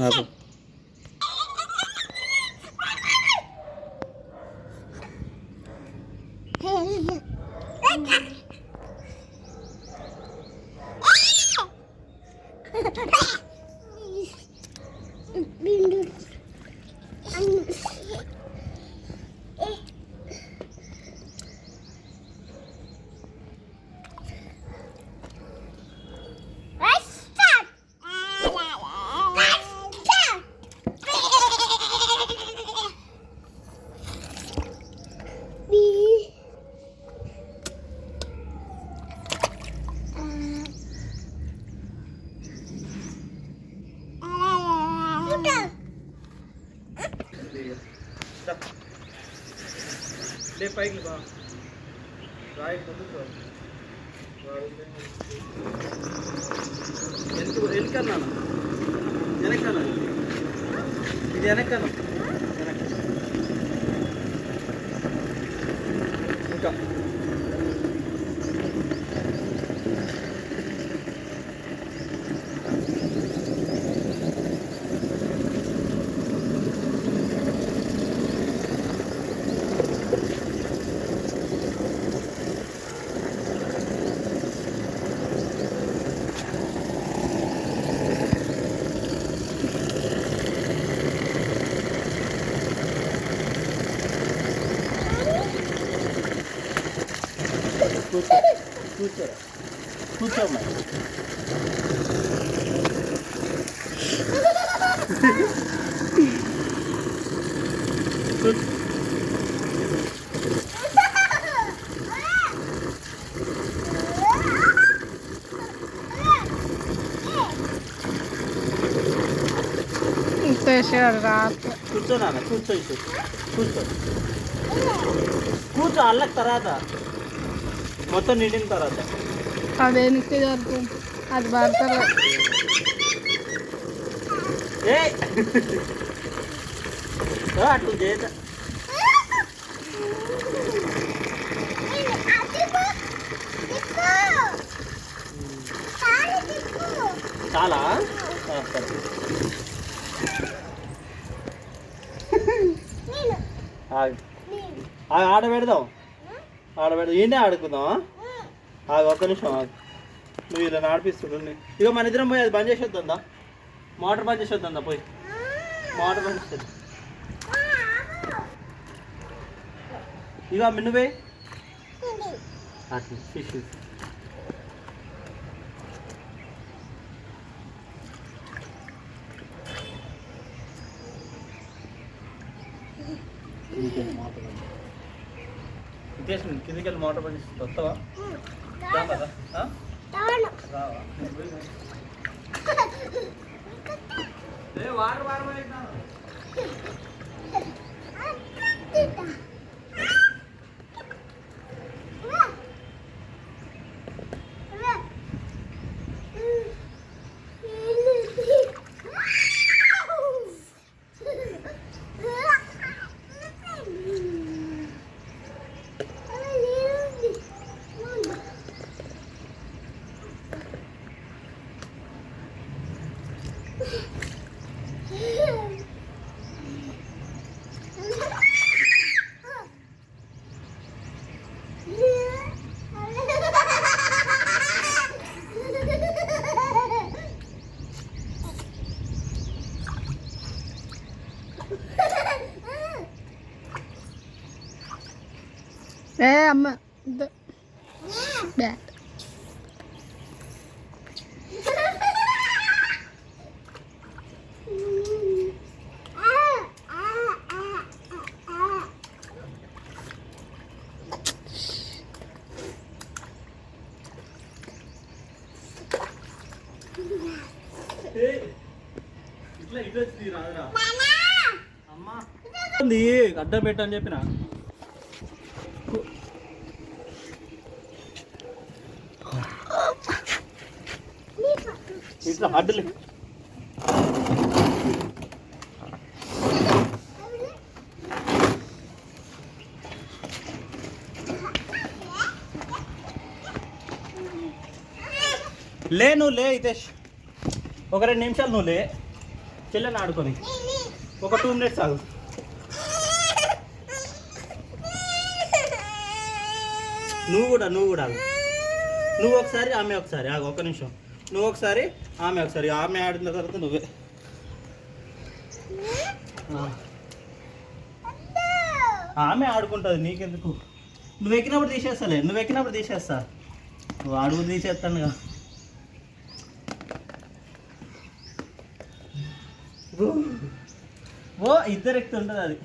ঘোষণা పైకి బా రాయి ముందుకు వెనక వెనకన్నా వెనకన్నా ఇది వెనకన్నా కూర్చో కూర్చోరా కూర్చోమ్మా కూర్చో చేసాడు రాత్రి కూర్చో నాన్న కూర్చో ఇటు కూర్చో కూర్చో అల్లకి తర్వాత మొత్తం నిండిన తర్వాత? అది వెనక్కి అది పడతారు ఏ! అటు చేత చాలా? ఆడ పెడదాం. ఆడ పెడదాం ఈయనే ఆడుకుందాం ఆగు ఒక్క నిమిషం నువ్వు ఇలా నడిపిస్తుండు ఇక మన ఇద్దరం పోయి అది బంద్ చేసేద్దా మోటార్ బంద్ చేసేద్దా పోయి. మోటార్ బంద్ చేసేద్దాం. ఇక నువ్వే. ఫిష్ హితేష్ కిందికి వెళ్ళి మోటార్ బంద్ వస్తావా? రావా? వాటర్ వాటర్ పోయినా ఏ అమ్మ ఇద్ద- బ్యాట్ ఇట్లా ఇట్లా వచ్చి రాదురా అమ్మా ఉంది అడ్డం పెట్టని చెప్పిన ఇట్లా అడ్డులే లే. నువ్వు లే హితేష్. ఒక రెండు నిమిషాలు నువ్వు లే. చెల్లెని ఆడుకొని. ఒక టూ మినిట్స్ ఆగు. నువ్వు కూడా నువ్వు కూడా ఆగు. నువ్వు ఒకసారి ఆమె ఒకసారి. ఆగు ఒక నిమిషం. నువ్వు ఒకసారి ఆమె ఒకసారి ఆమె ఆడిన తర్వాత నువ్వే. ఆమె ఆడుకుంటుంది నీకెందుకు? నువ్వు ఎక్కినప్పుడు తీసేస్తాలే నువ్వు ఎక్కినప్పుడు తీసేస్తా. నువ్వు అడుగు తీసేస్తానుగా. ఓ ఇద్దరు ఎక్కుతుంటుంది అది.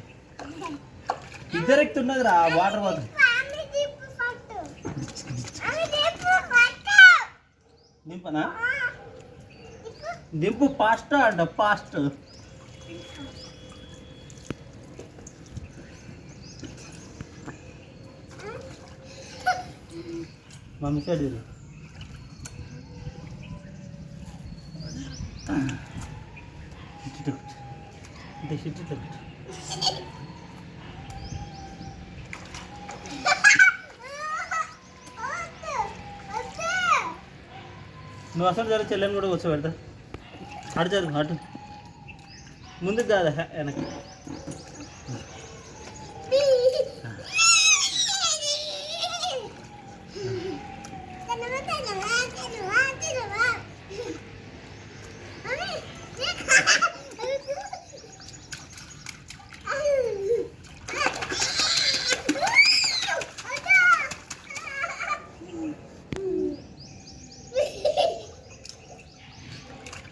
ఇద్దరు ఎక్కుతున్నది రా వాటర్ వాటర్ నింపనా? దింపు ఫాస్ట్ అంట ఫాస్ట్ మమ్మీ సైడ్ నువ్వు అసలు జర చెల్లెని కూడా కూర్చోబెడతా అటు జరుగు అటు ముందుకు కాదా హె- వెనక్కి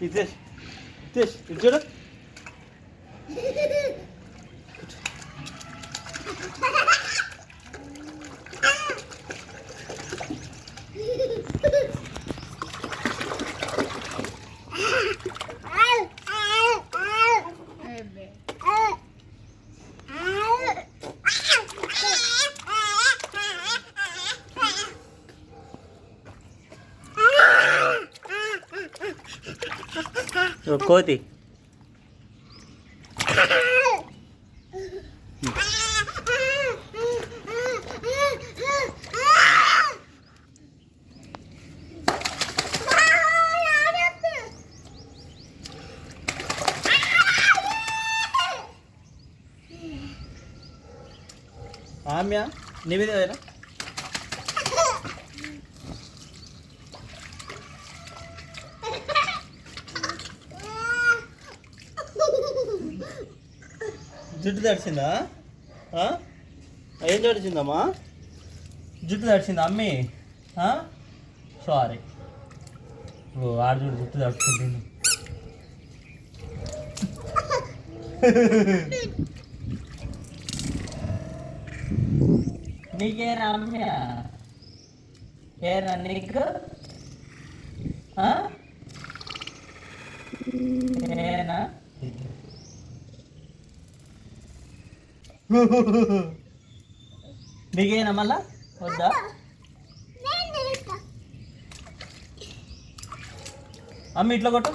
Gidir. Gidir. Gidir. కోతి ఆమ్య నీ మీద జుట్టు తడిచిందా ఆ? ఏం తడిచిందమ్మా జుట్టు తడిచిందా అమ్మి? సారీ ఓ ఆడ చూడు జుట్టు తడుచుకుంటుంది. నీకేనా అమ్మ ఏనా నీకు? ఏనా? నీకేనా మళ్ళా? వద్దా? అమ్మ ఇట్లా కొట్టు.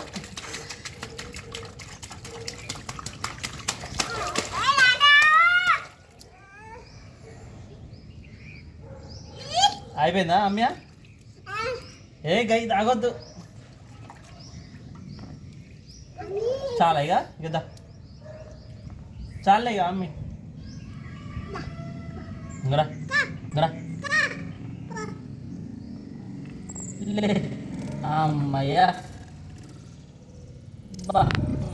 అయిపోయిందా అమ్మ ఏ గై తాగొద్దు. చాలా ఇక ఇక చాలే ఇక అమ్మి. ఇంకరా లే అమ్మయ్యా బా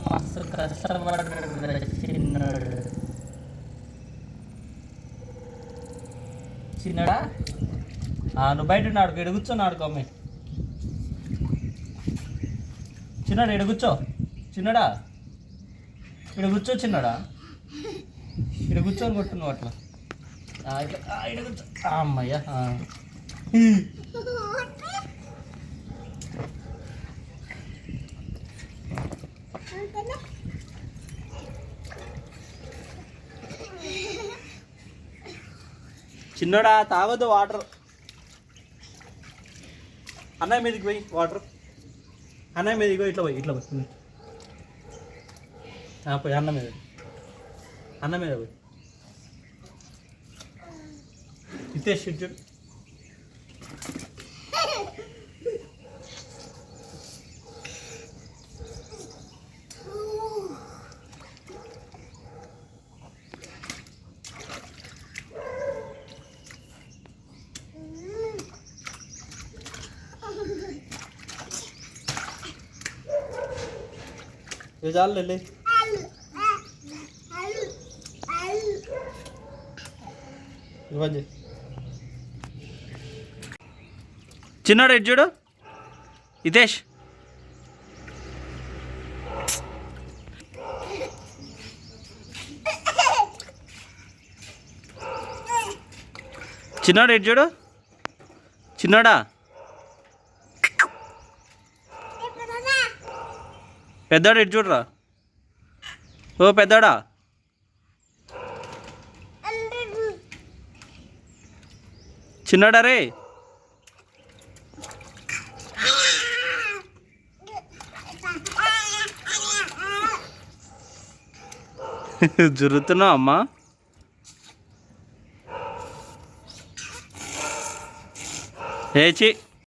మస్తు కష్టపడ్డాడు చిన్నడు చిన్నడా ఆ, నువ్వు బయట ఉన్నాడు ఇక్కడ కూర్చొని ఆడుకోమ్మి చిన్నడా ఇక్కడ కూర్చో. చిన్నడా? ఇక్కడ కూర్చో చిన్నడా? ఇక్కడ కూర్చొని కొట్టున్నావు అట్లా. అమ్మయ్య చిన్నడా తాగొద్దు వాటర్. అన్నయ్య మీదకి పోయి వాటర్. అన్నయ్య మీదకి పోయి ఇట్లా పోయి ఇట్లా పోయి. పోయి అన్న మీద. అన్న మీద పోయి. Bir de şimdi Güzel Leli. Hadi. చిన్నాడు ఎటు చూడు? హితేష్. చిన్నాడు ఎటు చూడు? చిన్నాడా? పెద్దాడు ఎటు చూడరా? ఓ పెద్దాడా? చిన్నాడా రే? జరుగుతున్నావు అమ్మా. ఏచి